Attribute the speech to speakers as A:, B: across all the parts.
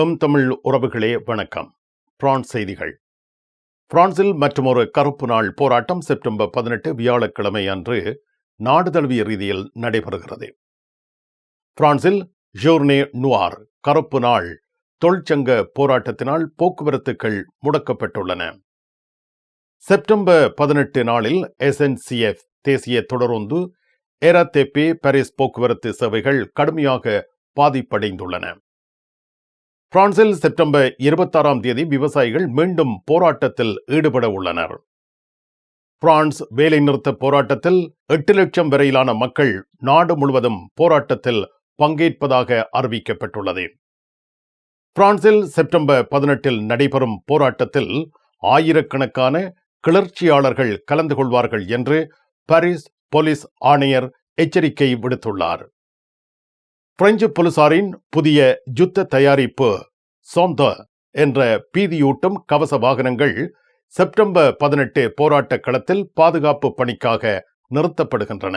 A: M Tamil உறவுகளே வணக்கம். France செய்திகள். பிரான்சில் மற்றுமொரு கருப்பு நாள் போராட்டம் செப்டம்பர் பதினெட்டு வியாழக்கிழமை அன்று நாடு தழுவிய ரீதியில் நடைபெறுகிறது. பிரான்சில் ஜோர்னே நுவார் கருப்பு நாள் தொழிற்சங்க போராட்டத்தினால் போக்குவரத்துகள் முடக்கப்பட்டுள்ளன. செப்டம்பர் பதினெட்டு நாளில் எஸ்என்சிஎஃப் தேசிய தொடருந்து எராத்தெப்பே பாரிஸ் போக்குவரத்து சேவைகள் கடுமையாக பாதிப்படைந்துள்ளன. பிரான்சில் செப்டம்பர் இருபத்தாறாம் தேதி விவசாயிகள் மீண்டும் போராட்டத்தில் ஈடுபட உள்ளனர். பிரான்ஸ் வேலைநிறுத்த போராட்டத்தில் எட்டு லட்சம் வரையிலான மக்கள் நாடு முழுவதும் போராட்டத்தில் பங்கேற்பதாக அறிவிக்கப்பட்டுள்ளது. பிரான்சில் செப்டம்பர் பதினெட்டில் நடைபெறும் போராட்டத்தில் ஆயிரக்கணக்கான கிளர்ச்சியாளர்கள் கலந்து கொள்வார்கள் என்று பாரிஸ் போலீஸ் ஆணையர் எச்சரிக்கை விடுத்துள்ளார். பிரெஞ்சு போலீசாரின் புதிய யுத்த தயாரிப்பு சோந்த என்ற பீதியூட்டும் கவச வாகனங்கள் செப்டம்பர் பதினெட்டு போராட்ட களத்தில் பாதுகாப்பு பணிக்காக நிறுத்தப்படுகின்றன.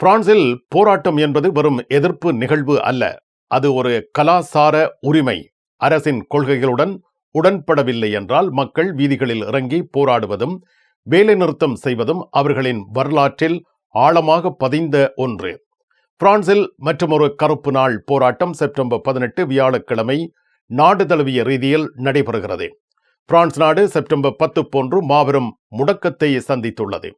A: பிரான்சில் போராட்டம் என்பது வெறும் எதிர்ப்பு நிகழ்வு அல்ல. அது ஒரு கலாசார உரிமை. அரசின் கொள்கைகளுடன் உடன்படவில்லை என்றால் மக்கள் வீதிகளில் இறங்கி போராடுவதும் வேலைநிறுத்தம் செய்வதும் அவர்களின் வரலாற்றில் ஆழமாக பதிந்த ஒன்று. பிரான்சில் மற்றொரு கருப்பு நாள் போராட்டம் செப்டம்பர் பதினெட்டு வியாழக்கிழமை நாடு தழுவிய ரீதியில் நடைபெறுகிறது. பிரான்ஸ் நாடு செப்டம்பர் பத்து போன்று மாபெரும் முடக்கத்தை சந்தித்துள்ளது.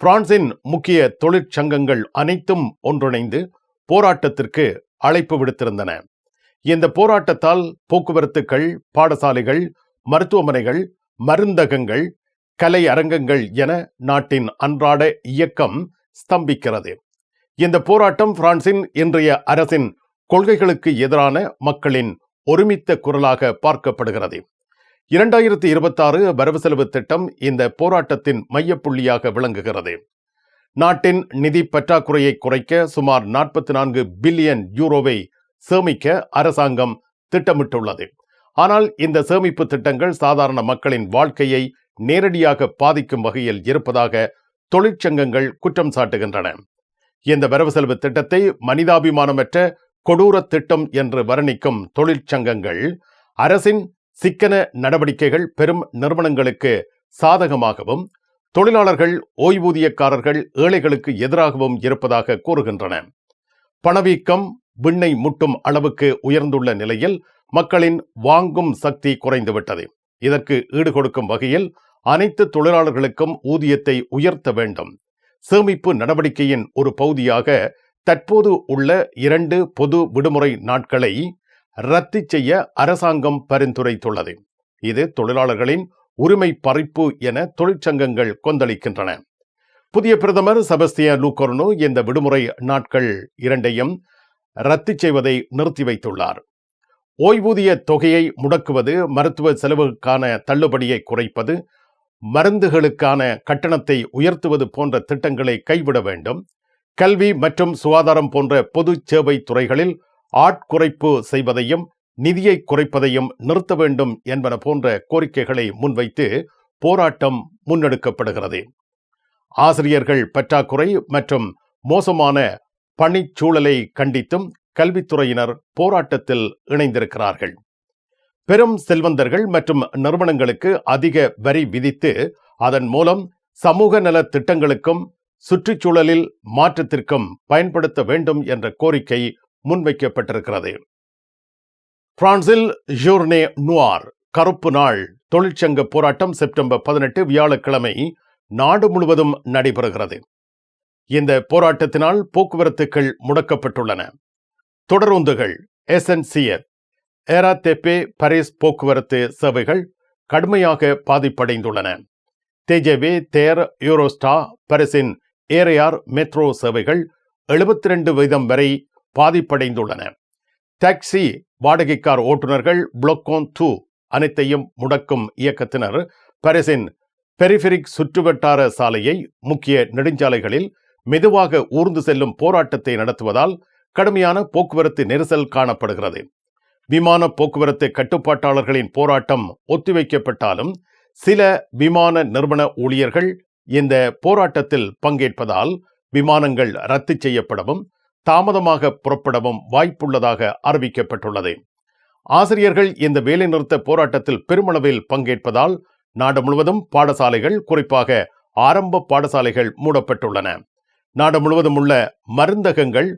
A: பிரான்சின் முக்கிய தொழிற்சங்கங்கள் அனைத்தும் ஒன்றிணைந்து போராட்டத்திற்கு அழைப்பு விடுத்திருந்தன. இந்த போராட்டத்தால் போக்குவரத்துக்கள் பாடசாலைகள் மருத்துவமனைகள் மருந்தகங்கள் கலை அரங்கங்கள் என நாட்டின் அன்றாட இயக்கம் ஸ்தம்பிக்கிறது. இந்த போராட்டம் பிரான்சின் இன்றைய அரசின் கொள்கைகளுக்கு எதிரான மக்களின் ஒருமித்த குரலாக பார்க்கப்படுகிறது. இரண்டாயிரத்தி இருபத்தாறு வரவு செலவு திட்டம் இந்த போராட்டத்தின் மையப்புள்ளியாக விளங்குகிறது. நாட்டின் நிதி பற்றாக்குறையை குறைக்க சுமார் நாற்பத்தி நான்கு பில்லியன் யூரோவை சேமிக்க அரசாங்கம் திட்டமிட்டுள்ளது. ஆனால் இந்த சேமிப்பு திட்டங்கள் சாதாரண மக்களின் வாழ்க்கையை நேரடியாக பாதிக்கும் வகையில் இருப்பதாக தொழிற்சங்கங்கள் குற்றம் சாட்டுகின்றன. இந்த வரவு செலவு திட்டத்தை மனிதாபிமானமற்ற கொடூர திட்டம் என்று வர்ணிக்கும் தொழிற்சங்கங்கள் அரசின் சிக்கன நடவடிக்கைகள் பெரும் நிறுவனங்களுக்கு சாதகமாகவும் தொழிலாளர்கள் ஓய்வூதியக்காரர்கள் ஏழைகளுக்கு எதிராகவும் இருப்பதாக கூறுகின்றன. பணவீக்கம் விண்ணை முட்டும் அளவுக்கு உயர்ந்துள்ள நிலையில் மக்களின் வாங்கும் சக்தி குறைந்துவிட்டது. இதற்கு ஈடுகொடுக்கும் வகையில் அனைத்து தொழிலாளர்களுக்கும் ஊதியத்தை உயர்த்த வேண்டும். சேமிப்பு நடவடிக்கையின் ஒரு பகுதியாக தற்போது உள்ள இரண்டு பொது விடுமுறை நாட்களை ரத்து செய்ய அரசாங்கம் பரிந்துரைத்துள்ளது. இது தொழிலாளர்களின் உரிமை பறிப்பு என தொழிற்சங்கங்கள் கொந்தளிக்கின்றன. புதிய பிரதமர் செபஸ்தியன் லூகோர்னோ இந்த விடுமுறை நாட்கள் இரண்டையும் ரத்து செய்வதை நிறுத்தி வைத்துள்ளார். ஓய்வூதிய தொகையை முடக்குவது மருத்துவ செலவுக்கான தள்ளுபடியை குறைப்பது மருந்துகளுக்கான கட்டணத்தை உயர்த்துவது போன்ற திட்டங்களை கைவிட வேண்டும். கல்வி மற்றும் சுகாதாரம் போன்ற பொது சேவை துறைகளில் ஆட்குறைப்பு செய்வதையும் நிதியை குறைப்பதையும் நிறுத்த வேண்டும் என்பன போன்ற கோரிக்கைகளை முன்வைத்து போராட்டம் முன்னெடுக்கப்படுகிறது. ஆசிரியர்கள் பற்றாக்குறை மற்றும் மோசமான பணிச்சூழலை கண்டித்தும் கல்வித்துறையினர் போராட்டத்தில் இணைந்திருக்கிறார்கள். பெரும் செல்வந்தர்கள் மற்றும் நிறுவனங்களுக்கு அதிக வரி விதித்து அதன் மூலம் சமூக நல திட்டங்களுக்கும் சுற்றுச்சூழலில் மாற்றத்திற்கும் பயன்படுத்த வேண்டும் என்ற கோரிக்கை முன்வைக்கப்பட்டிருக்கிறது. பிரான்சில் ஜூர்னே நுவார் கருப்பு நாள் தொழிற்சங்க போராட்டம் செப்டம்பர் பதினெட்டு வியாழக்கிழமை நாடு முழுவதும் நடைபெறுகிறது. இந்த போராட்டத்தினால் போக்குவரத்துகள் முடக்கப்பட்டுள்ளன. தொடருந்துகள் எஸ்என்சிஎஃப் ஏராத்தெப்பே பரிஸ் போக்குவரத்து சேவைகள் கடுமையாக பாதிப்படைந்துள்ளன. தேஜவே தேர் யூரோஸ்டா பரிசின் ஏரையார் மெட்ரோ சேவைகள் எழுபத்தி ரெண்டு வீதம் வரை பாதிப்படைந்துள்ளன. டாக்ஸி வாடகைக்கார் ஓட்டுநர்கள் புளோக்கோன் தூ அனைத்தையும் முடக்கும் இயக்கத்தினர் பரிசின் பெரிஃபெரிக் சுற்றுவட்டார சாலையை முக்கிய நெடுஞ்சாலைகளில் மெதுவாக ஊர்ந்து செல்லும் போராட்டத்தை நடத்துவதால் கடுமையான போக்குவரத்து நெரிசல் காணப்படுகிறது. விமான போக்குவரத்து கட்டுப்பாட்டாளர்களின் போராட்டம் ஒத்திவைக்கப்பட்டாலும் சில விமான நிறுவன ஊழியர்கள் இந்த போராட்டத்தில் பங்கேற்பதால் விமானங்கள் ரத்து செய்யப்படவும் தாமதமாக புறப்படவும் வாய்ப்புள்ளதாக அறிவிக்கப்பட்டுள்ளது. ஆசிரியர்கள் இந்த வேலைநிறுத்த போராட்டத்தில் பெருமளவில் பங்கேற்பதால் நாடு முழுவதும் பாடசாலைகள் குறிப்பாக ஆரம்ப பாடசாலைகள் மூடப்பட்டுள்ளன. நாடு முழுவதும் உள்ள மருந்தகங்கள்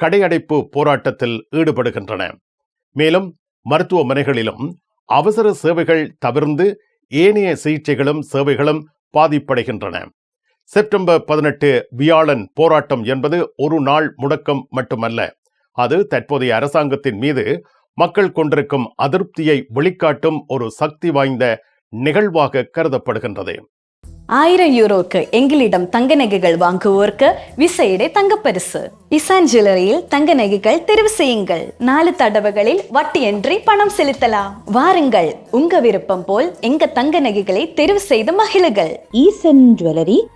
A: கடையடைப்பு போராட்டத்தில் ஈடுபடுகின்றன. மேலும் மருத்துவமனைகளிலும் அவசர சேவைகள் தவிர்ந்து ஏனைய சிகிச்சைகளும் சேவைகளும் பாதிப்படைகின்றன. செப்டம்பர் பதினெட்டு வியாழன் போராட்டம் என்பது ஒரு நாள் முடக்கம் மட்டுமல்ல. அது தற்போதைய அரசாங்கத்தின் மீது மக்கள் கொண்டிருக்கும் அதிருப்தியை வெளிக்காட்டும் ஒரு சக்தி வாய்ந்த நிகழ்வாக கருதப்படுகின்றது.
B: ஆயிரம் யூரோக்கு எங்களிடம் தங்க நகைகள் வாங்குவோருக்கு விசேட தங்கப்பரிசு. இசான் ஜுவல்லரியில் தங்க நகைகள் தெரிவு செய்யுங்கள். நாலு தடவைகளில் வட்டியின்றி பணம் செலுத்தலாம். வாருங்கள். உங்க விருப்பம் போல் எங்க தங்க நகைகளை தெரிவு செய்து மகிழுங்கள்.
C: ஈசன் ஜுவல்லரி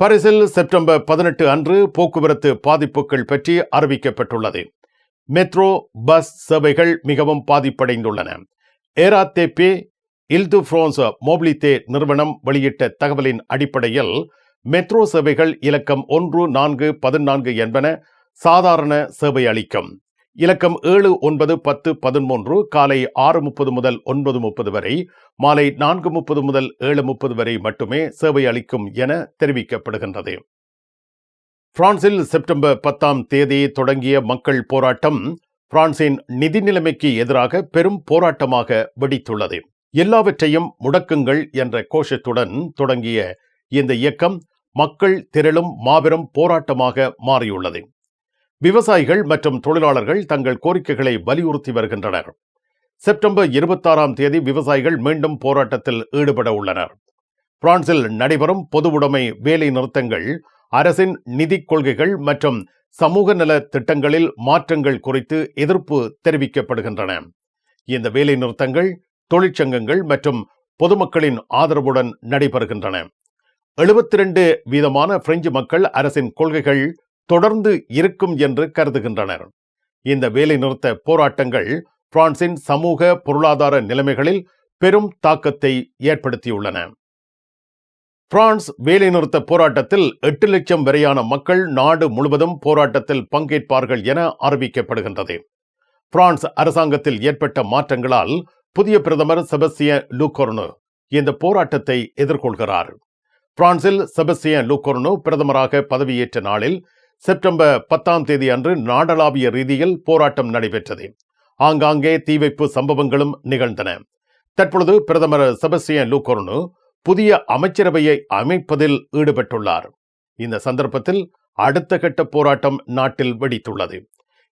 A: பரிசில் செப்டம்பர் பதினெட்டு அன்று போக்குவரத்து பாதிப்புகள் பற்றி அறிவிக்கப்பட்டுள்ளது. மெட்ரோ பஸ் சேவைகள் மிகவும் பாதிப்படைந்துள்ளன. ஏராத்தேபே இல்து பிரான்ஸ் மோபிலித்தே நிறுவனம் வெளியிட்ட தகவலின் அடிப்படையில் மெட்ரோ சேவைகள் இலக்கம் ஒன்று நான்கு பதினான்கு என்பன சாதாரண சேவை அளிக்கும். இலக்கம் ஏழு ஒன்பது பத்து பதிமூன்று காலை ஆறு முப்பது முதல் ஒன்பது முப்பது வரை மாலை நான்கு முப்பது முதல் ஏழு முப்பது வரை மட்டுமே சேவை அளிக்கும் என தெரிவிக்கப்படுகின்றது. பிரான்சில் செப்டம்பர் பத்தாம் தேதி தொடங்கிய மக்கள் போராட்டம் பிரான்சின் நிதி நிலைமைக்கு எதிராக பெரும் போராட்டமாக வெடித்துள்ளது. எல்லாவற்றையும் முடக்குங்கள் என்ற கோஷத்துடன் தொடங்கிய இந்த இயக்கம் மக்கள் திரளும் மாபெரும் போராட்டமாக மாறியுள்ளது. விவசாயிகள் மற்றும் தொழிலாளர்கள் தங்கள் கோரிக்கைகளை வலியுறுத்தி வருகின்றனர். செப்டம்பர் இருபத்தாறாம் தேதி விவசாயிகள் மீண்டும் போராட்டத்தில் ஈடுபட உள்ளனர். பிரான்சில் நடைபெறும் பொதுவுடைமை வேலை நிறுத்தங்கள் அரசின் நிதிக் கொள்கைகள் மற்றும் சமூக நல திட்டங்களில் மாற்றங்கள் குறித்து எதிர்ப்பு தெரிவிக்கப்படுகின்றன. இந்த வேலை நிறுத்தங்கள் தொழிற்சங்கங்கள் மற்றும் பொதுமக்களின் ஆதரவுடன் நடைபெறுகின்றன. எழுபத்தி ரெண்டு வீதமான பிரெஞ்சு மக்கள் அரசின் கொள்கைகள் தொடர்ந்து இருக்கும் என்று கருதுகின்றனர். இந்த வேலைநிறுத்த போராட்டங்கள் பிரான்சின் சமூக பொருளாதார நிலைமைகளில் பெரும் தாக்கத்தை ஏற்படுத்தியுள்ளன. பிரான்ஸ் வேலைநிறுத்த போராட்டத்தில் எட்டு லட்சம் வரையான மக்கள் நாடு முழுவதும் போராட்டத்தில் பங்கேற்பார்கள் என அறிவிக்கப்படுகின்றது. பிரான்ஸ் அரசாங்கத்தில் ஏற்பட்ட மாற்றங்களால் புதிய பிரதமர் செபஸ்டிய லூகோர்னு இந்த போராட்டத்தை எதிர்கொள்கிறார். பிரான்சில் செபஸ்டிய லூகோர்னு பிரதமராக பதவியேற்ற நாளில் செப்டம்பர் பத்தாம் தேதி அன்று நாடளாவிய ரீதியில் போராட்டம் நடைபெற்றது. ஆங்காங்கே தீவைப்பு சம்பவங்களும் நிகழ்ந்தன. தற்பொழுது பிரதமர் செபஸ்டியன் லூகோர்னு புதிய அமைச்சரவையை அமைப்பதில் ஈடுபட்டுள்ளார். இந்த சந்தர்ப்பத்தில் அடுத்த கட்ட போராட்டம் நாட்டில் வெடித்துள்ளது.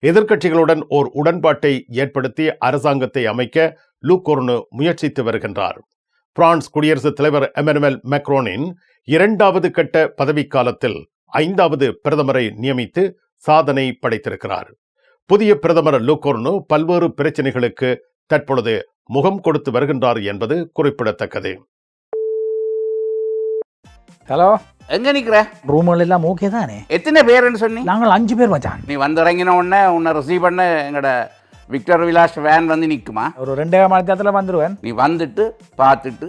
A: எதிர்க்கட்சிகளுடன் ஓர் உடன்பாட்டை ஏற்படுத்தி அரசாங்கத்தை அமைக்க லூகோர்னு முயற்சித்து வருகின்றார். பிரான்ஸ் குடியரசுத் தலைவர் எமனுவல் மெக்ரோனின் இரண்டாவது கட்ட பதவிக்காலத்தில் ஐந்தாவது பிரதமரை நியமித்து சாதனை படைத்திருக்கிறார். புதிய பிரதமர் லூகோர்னு பல்வேறு பிரச்சனைகளுக்கு தற்பொழுது முகம் கொடுத்து வருகின்றார் என்பது குறிப்பிடத்தக்கது.
D: ஹலோ?
E: எங்க நிக்கிற?
D: ரூம்கள் எல்லாம் ஓகே தானே?
E: எத்தனை பேருன்னு சொன்னி?
D: நாங்கள் அஞ்சு பேர் மச்சான்.
E: நீ வந்து இறங்கின உடனே உன்னை ரிசீவ் பண்ண எங்கட விக்டர் விலாஸ் வேன் வந்து நிக்குமா?
D: ஒரு ரெண்டே மணி நேரத்தில் வந்துடுவேன்
E: நீ வந்துட்டு பார்த்துட்டு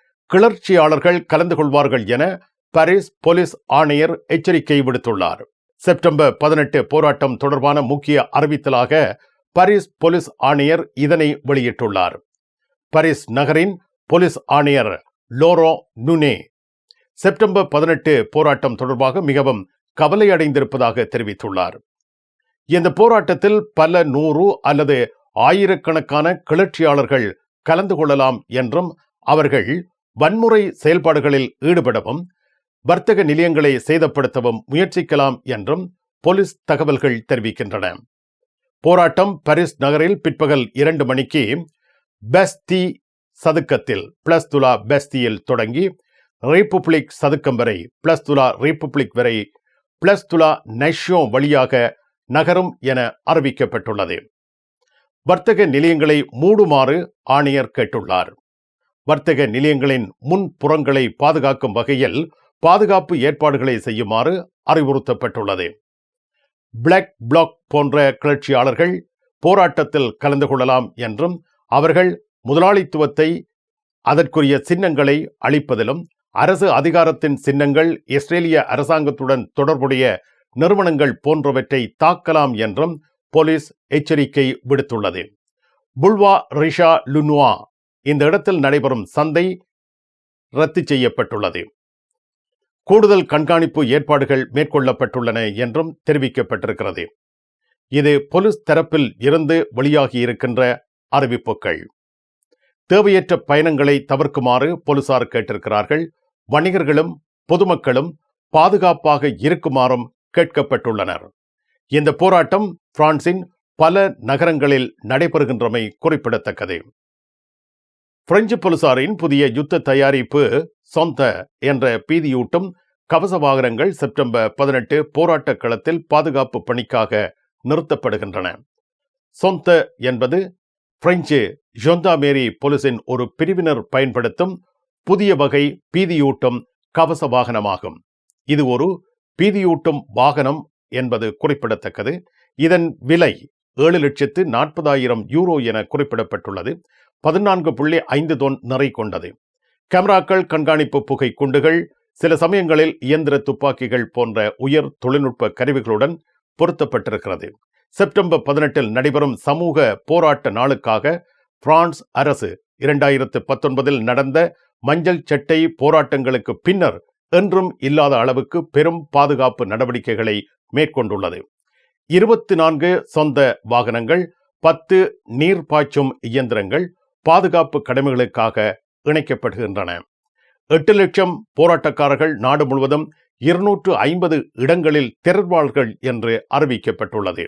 A: கிளர்ச்சியாளர்கள் கலந்து கொள்வார்கள் என பாரிஸ் போலீஸ் ஆணையர் எச்சரிக்கை விடுத்துள்ளார். செப்டம்பர் பதினெட்டு போராட்டம் தொடர்பான முக்கிய அறிவித்தலாக பாரிஸ் போலீஸ் ஆணையர் இதனை வெளியிட்டுள்ளார். பாரிஸ் நகரின் போலீஸ் ஆணையர் லோரோ நுனே செப்டம்பர் பதினெட்டு போராட்டம் தொடர்பாக மிகவும் கவலையடைந்திருப்பதாக தெரிவித்துள்ளார். இந்த போராட்டத்தில் பல நூறு அல்லது ஆயிரக்கணக்கான கிளர்ச்சியாளர்கள் கலந்து கொள்ளலாம் என்றும் அவர்கள் வன்முறை செயல்பாடுகளில் ஈடுபடவும் வர்த்தக நிலையங்களை சேதப்படுத்தவும் முயற்சிக்கலாம் என்றும் போலீஸ் தகவல்கள் தெரிவிக்கின்றன. போராட்டம் பாரிஸ் நகரில் பிற்பகல் இரண்டு மணிக்கு பெஸ்தி சதுக்கத்தில் பிளஸ் துலா பெஸ்தியில் தொடங்கி ரிப்புப்ளிக் சதுக்கம் வரை பிளஸ் துலா ரிப்புப்ளிக் வரை பிளஸ் துலா நெஷோ வழியாக நகரும் என அறிவிக்கப்பட்டுள்ளது. வர்த்தக நிலையங்களை மூடுமாறு ஆணையர் கேட்டுள்ளார். வர்த்தக நிலையங்களின் முன்புறங்களை பாதுகாக்கும் வகையில் பாதுகாப்பு ஏற்பாடுகளை செய்யுமாறு அறிவுறுத்தப்பட்டுள்ளது. பிளாக் பிளாக் போன்ற கிளர்ச்சியாளர்கள் போராட்டத்தில் கலந்து கொள்ளலாம் என்றும் அவர்கள் முதலாளித்துவத்தை அதற்குரிய சின்னங்களை அளிப்பதிலும் அரசு அதிகாரத்தின் சின்னங்கள் இஸ்ரேலிய அரசாங்கத்துடன் தொடர்புடைய நிறுவனங்கள் போன்றவற்றை தாக்கலாம் என்றும் போலீஸ் எச்சரிக்கை விடுத்துள்ளது. புல்வா ரிஷா லுனுவா இந்த இடத்தில் நடைபெறும் சந்தை ரத்து செய்யப்பட்டுள்ளது. கூடுதல் கண்காணிப்பு ஏற்பாடுகள் மேற்கொள்ளப்பட்டுள்ளன என்றும் தெரிவிக்கப்பட்டிருக்கிறது. இது போலீஸ் தரப்பில் இருந்து வெளியாகி இருக்கின்ற அறிவிப்புகள். தேவையற்ற பயணங்களை தவிர்க்குமாறு போலீசார் கேட்டிருக்கிறார்கள். வணிகர்களும் பொதுமக்களும் பாதுகாப்பாக இருக்குமாறும் கேட்கப்பட்டுள்ளனர். இந்த போராட்டம் பிரான்சின் பல நகரங்களில் நடைபெறுகின்றமை குறிப்பிடத்தக்கது. பிரெஞ்சு போலீசாரின் புதிய யுத்த தயாரிப்பு சொந்த என்ற பீதியூட்டும் கவச வாகனங்கள் செப்டம்பர் பதினெட்டு போராட்ட களத்தில் பாதுகாப்பு பணிக்காக நிறுத்தப்படுகின்றன. சொந்த என்பது பிரெஞ்சு ஜொந்தாமேரி போலீசின் ஒரு பிரிவினர் பயன்படுத்தும் புதிய வகை பீதியூட்டும் கவச வாகனமாகும். இது ஒரு பீதியூட்டும் வாகனம் என்பது குறிப்பிடத்தக்கது. இதன் விலை ஏழு லட்சத்து நாற்பதாயிரம் யூரோ என குறிப்பிடப்பட்டுள்ளது. பதினான்கு புள்ளி ஐந்து தொன் நிறை கொண்டது கேமராக்கள் கண்காணிப்பு புகை குண்டுகள் சில சமயங்களில் இயந்திர துப்பாக்கிகள் போன்ற உயர் தொழில்நுட்ப கருவிகளுடன் பொருத்தப்பட்டிருக்கிறது. செப்டம்பர் பதினெட்டில் நடைபெறும் சமூக போராட்ட நாளுக்காக பிரான்ஸ் அரசு இரண்டாயிரத்து பத்தொன்பதில் நடந்த மஞ்சள் சட்டை போராட்டங்களுக்கு பின்னர் என்றும் இல்லாத அளவுக்கு பெரும் பாதுகாப்பு நடவடிக்கைகளை மேற்கொண்டுள்ளது. இருபத்தி நான்கு சொந்த வாகனங்கள் பத்து நீர் பாய்ச்சும் இயந்திரங்கள் பாதுகாப்பு கடமைகளுக்காக இணைக்கப்படுகின்றன. எட்டு லட்சம் போராட்டக்காரர்கள் நாடு முழுவதும் இருநூற்று ஐம்பது இடங்களில் திரள்வார்கள் என்று அறிவிக்கப்பட்டுள்ளது.